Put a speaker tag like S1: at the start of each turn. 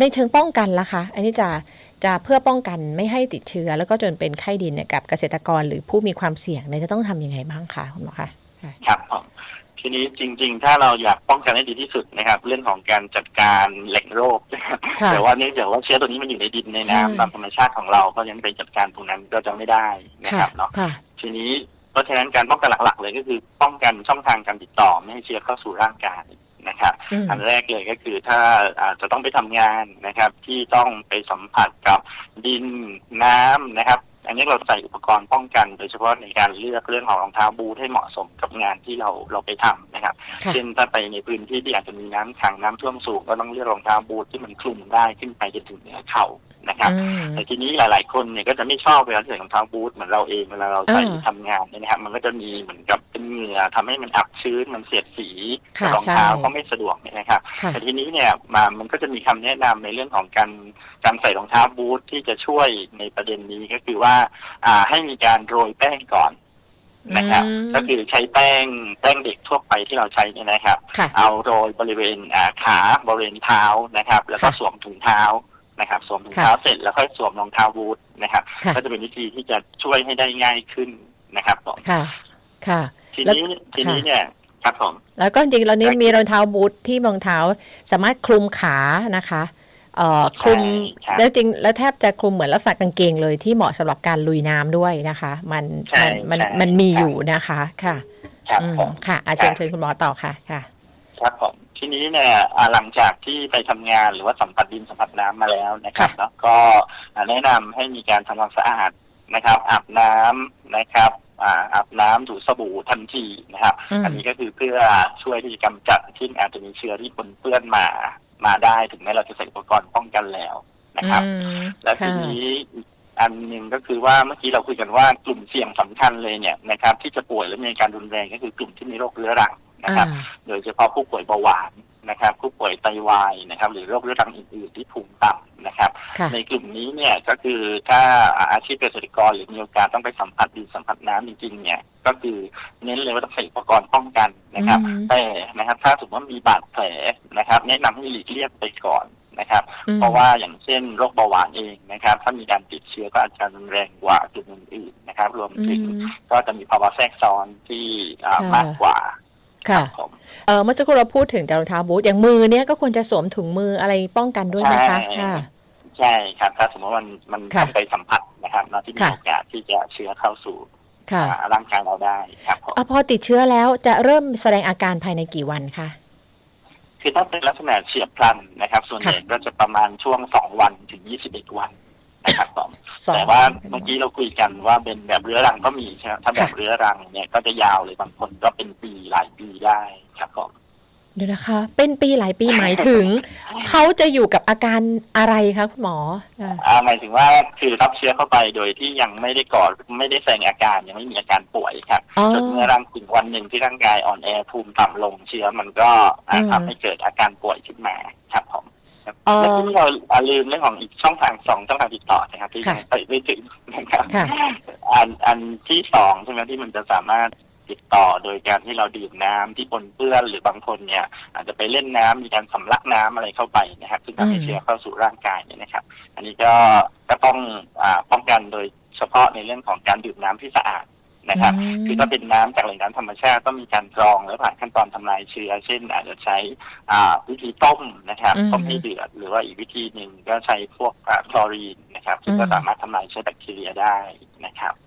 S1: ในเชิงป้องกันล่ะคะ อันนี้จะจะเพื่อป้องกันไม่ให้ติดเชื้อ แล้วก็จนเป็นไข้ดินเนี่ยกับเกษตรกรหรือผู้มีความเสี่ยงเนี่ยจะต้องทำยังไงบ้างคะคุณหมอคะค่ะ
S2: ครับผมทีนี้จริง ๆ ถ้าเราอยากป้องกันให้ดีที่สุดนะครับ เรื่องของการจัดการแหล่งโรคนะครับ
S1: ค่ะ
S2: แต่ว่าเนื่องจากว่าเชื้อตัวนี้มันอยู่ในดินใน
S1: ใช่
S2: น้ำตามธรรมชาติของเราเพราะฉะนั้นไปจัดการตรงนั้นก็จะไม่ได้นะครับเนาะ
S1: ค่ะ
S2: ทีนี้เพราะฉะนั้นการป้องกันหลักๆเลยก็คือป้องกันช่องทางการติดต่อไม่ให้เชื้อเข้าสู่ร่างกาย นะครับ
S1: อืม
S2: อันแรกเลยก็คือถ้าอาจจะต้องไปทำงานนะครับ ที่ต้องไปสัมผัสกับดินน้ำนะครับ อันนี้เราใส่อุปกรณ์ป้องกัน โดยเฉพาะในการเลือกเรื่องของรองเท้าบูทให้เหมาะสมกับงานที่เราเราไปทำนะครับ
S1: ค่ะ
S2: เช่นถ้าไปในพื้นที่ที่อาจจะมีน้ำขังน้ำท่วมสูงก็ต้องเลือกรองเท้าบูทที่มันคลุมได้ขึ้นไปจนถึงเหนือเข่า นะครับ
S1: อืม
S2: แต่ทีนี้หลาย ๆ คนเนี่ยก็จะไม่ชอบเวลาใส่รองเท้าบูทเหมือนเราเองเวลาเราใส่
S1: อ่า
S2: ทำงานเนี่ยนะครับมันก็จะมีเหมือนกับเป็นเหงื่อทำให้มันอับชื้นมันเสียดสี
S1: ค่ะ
S2: รองเท้า
S1: ใช่
S2: ก็ไม่สะดวกเนี่ยนะครับ
S1: ค่ะ
S2: แต่ทีนี้เนี่ยมามันก็จะมีคำแนะนำในเรื่องของการการใส่รองเท้าบูทที่จะช่วยในประเด็นนี้ก็คือว่าอ่าให้มีการโรยแป้งก่อนนะครับ
S1: อืม
S2: ก็คือใช้แป้งแป้งเด็กทั่วไปที่เราใช้เนี่ยนะครับ
S1: ค่ะ
S2: เอาโรยบริเวณอ่าขาบริเวณเท้านะครับ แล้วก็
S1: ค่ะ
S2: สวมถุงเท้า นะครับสวมถุงเท้าเสร็จแล้วค่อยสวมรองเท้าบูทนะครับ
S1: ค่ะ
S2: ก็จะเป็นวิธีที่จะช่วยให้ได้ง่ายขึ้นนะครับผม
S1: ค่ะ ค่ะ
S2: ทีนี้ทีนี้เนี่ยครับผม
S1: แล้วก็จริงๆเรานี้มีรองเท้าบูทที่รองเท้าสามารถคลุมขานะคะเอ่อคลุม
S2: ใช่ครับ
S1: แล้วจริงแล้วแทบจะคลุมเหมือนลักษณะกางเกงเลยที่เหมาะสำหรับการลุยน้ำด้วยนะคะ มัน
S2: ใช่
S1: มันมัน
S2: ใช่
S1: มันมี
S2: ครับ
S1: อยู่นะคะ ค่ะ
S2: ครับ
S1: อืม
S2: ผม
S1: ค่ะอาเชิญเชิญคุณหมอต่อค่ะค่ะ
S2: ครับผม ทีนี้เนี่ยอ่าหลังจากที่ไปทำงานหรือว่าสัมผัสดินสัมผัสน้ำมาแล้วนะครับ
S1: ค่ะ
S2: แล้วก็อ่าแนะนำให้มีการทำความสะอาดนะครับอาบน้ำนะครับอ่าอาบน้ำถูสบู่ทันทีนะครับ
S1: อืม
S2: อันนี้ก็คือเพื่อช่วยที่จะกำจัดที่อาจจะมีเชื้อที่ปนเปื้อนมามาได้ถึงแม้เราจะใส่อุปกรณ์ป้องกันแล้วนะครับ
S1: อืม
S2: และที
S1: ค่ะ
S2: นี้อีกอันหนึ่งก็คือว่าเมื่อกี้เราคุยกันว่ากลุ่มเสี่ยงสำคัญเลยเนี่ยนะครับ ที่จะป่วยและมีอาการรุนแรงก็คือกลุ่มที่มีโรคเรื้อรัง นะครับ
S1: อ่า
S2: โดยเฉพาะผู้ป่วยเบาหวานนะครับ ผู้ป่วยไตวายนะครับ หรือโรคเรื้อรังอื่นๆที่ภูมิต่ำนะครับ
S1: ค่ะ
S2: ในกลุ่มนี้เนี่ยก็คือถ้าอาชีพเกษตรกรหรือมีโอกาสต้องไปสัมผัสดินสัมผัสน้ำจริงๆเนี่ยก็คือเน้นเลยว่าต้องใส่อุปกรณ์ป้องกันนะครับ
S1: อืม
S2: แต่นะครับถ้าสมมติว่ามีบาดแผลนะครับ แนะนำให้หลีกเลี่ยงไปก่อนนะครับ
S1: อืม
S2: เพราะว่าอย่างเช่นโรคเบาหวานเองนะครับ ถ้ามีการติดเชื้อก็อาจจะรุนแรงกว่ากลุ่มอื่นๆนะครับ รวม
S1: อื
S2: ถึง
S1: ม
S2: ก็จะมีภาวะแทรกซ้อนที่อ่า
S1: ค่ะ
S2: มากกว่า
S1: ค่ะ
S2: ผม
S1: เออเมื่อสักครู่เราพูดถึงแต่รองเท้าบูทอย่างมือเนี่ยก็ควรจะสวมถุงมืออะไรป้องกันด้วยนะคะ
S2: ใช่
S1: ค่ะ
S2: ใช่ครับถ้าสมมติว่ามันมัน
S1: ค่ะ
S2: ต้องไปสัมผัสนะครับเราที่มี
S1: ค่ะ
S2: โอกาสที่จะเชื้อเข้าสู่
S1: ค่ะ
S2: อ่าร่างกายเราได้ครับผม
S1: อะพอติดเชื้อแล้วจะเริ่มแสดงอาการภายในกี่วันคะ
S2: คือถ้าเป็นลักษณะเฉียบพลันนะครับ ส่วนใหญ่ก็จะประมาณช่วงสองวันถึงยี่สิบเอ็ดวัน นะครับผม
S1: สอง
S2: แต่ว่าเมื่อกี้เราคุยกันว่าเป็นแบบเรื้อรังก็มีใช่ไหมถ้าแบบ
S1: ค่ะ
S2: เรื้อรังเนี่ยก็จะยาวเลยบางคนก็เป็นปีหลายปีได้ครับผม
S1: เดี๋ยวนะคะ เป็นปีหลายปีหมายถึง เขาจะอยู่กับอาการอะไรคะคุณหมออ่า
S2: อ่าหมายถึงว่าคือรับเชื้อเข้าไปโดยที่ยังไม่ได้ก่อไม่ได้แสดงอาการยังไม่มีอาการป่วยครับ
S1: อ๋อ
S2: จนเมื่อร่างถึงวันหนึ่งที่ร่างกายอ่อนแอภูมิต่ำลงเชื้อมันก็อ่า
S1: อืม
S2: ทำให้เกิดอาการป่วยขึ้นมาครับผม ครับ
S1: เอ่อ
S2: แล้วที่เราอ่าลืมเรื่องของอีกช่องทางสองช่องทางติดต่อนะครับที่
S1: ค่ะ
S2: ยังไปไม่ถึงนะครับ
S1: ค่ะ
S2: อันอันที่สองใช่ไหมที่มันจะสามารถติดต่อโดยการที่เราดื่มน้ำที่ปนเปื้อนหรือบางคนเนี่ย อาจจะไปเล่นน้ำมีการสำลักน้ำอะไรเข้าไปนะครับ ซึ่งทำให้
S1: อืม
S2: เชื้อเข้าสู่ร่างกายเนี่ยนะครับ อันนี้ก็ก็ต้องอาป้องกันโดยเฉพาะในเรื่องของการดื่มน้ำที่สะอาด นะครับ
S1: ม
S2: คือถ้าเป็นน้ำจากแหล่งน้ำธรรมชาติต้องมีการกรองและผ่านขั้นตอนทำลายเชื้อ เช่น อาจจะใช้อ่าวิธีต้มนะครับ
S1: อืม
S2: ต้มให้เดือด หรือว่าอีกวิธีหนึ่งก็ใช้พวกอ่าคลอรีนนะครับซึ่งก็
S1: อืม
S2: สามารถทำลายเชื้อแบคทีเรียได้นะครับ